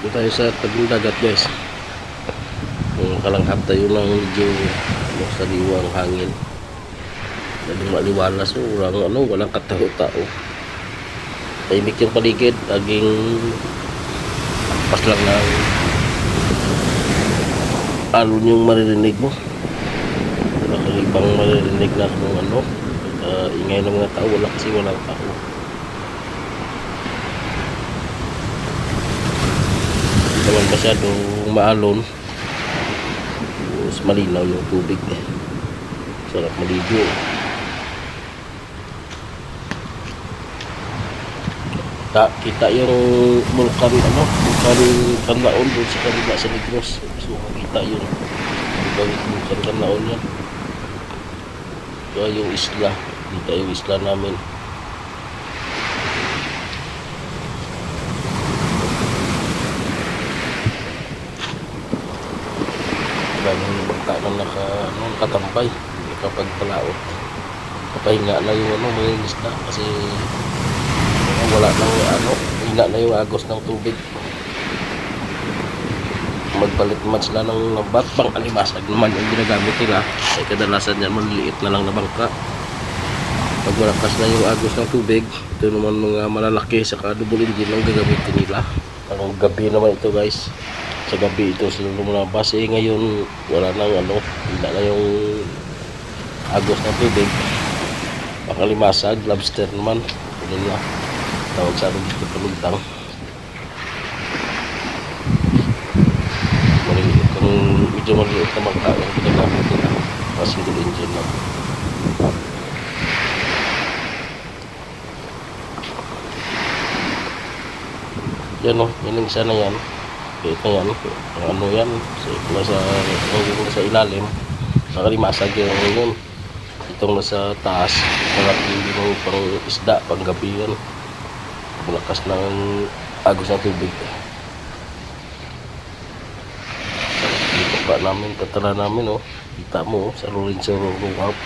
Doon tayo sa tagong dagat guys. Kung kalanghap tayo ng medyo ano, hangin. Daling maliwalas so walang ano, walang katao-tao. Tahimik yung paligid, laging pas lang ng alon yung maririnig mo. Wala kang ibang maririnig na kung ano, uh, ingay ng mga tao, wala kasi walang tao. Hindi naman masyadong maalon. Mas malinaw yung tubig eh. Sarap maligo. Ta kita yung vulkan ano, vulkan Kanlaon doon sa kanila sa Negros. So. Diba yung vulkan Kanlaon yan. Ito yung isla. Kita yung isla namin. Maraming bangka na naka, ano, nakatampay. Kapag palaot. Kapahinga na yung ano, mga isda. Kasi ano, wala nang ano, hina na yung agos ng tubig. Magpalit man sila ng lambat, pang alimasag naman yung ginagamit nila. Ay kadalasan yan, maliliit na lang na bangka. Pag malakas na yung agos ng tubig, ito naman mga malalaki sa double engine ang gagamitin nila. Ang gabi naman ito guys. Sa gabi ito sila lumabas. Eh ngayon wala nang ano, hindi na yung agos ng tubig. Pakalimasag, lobster naman. Ano nila. Tawag sa amin dito palugtang. Maliliit. Kung medyo maliliit na bangka yung ginagamit nila. Mas single engine lang. Yan o, yan yung isa na yan. Ito yan, ang ano yan, sa, nasa, nasa ilalim, sa kalimasag yung yun. Itong nasa taas, malaki yung pang isda, pang gabi yan. Malakas ng agos ng tubig. Dito pa namin, tatala namin oh. Kita mo oh, sa Lorenzo Rock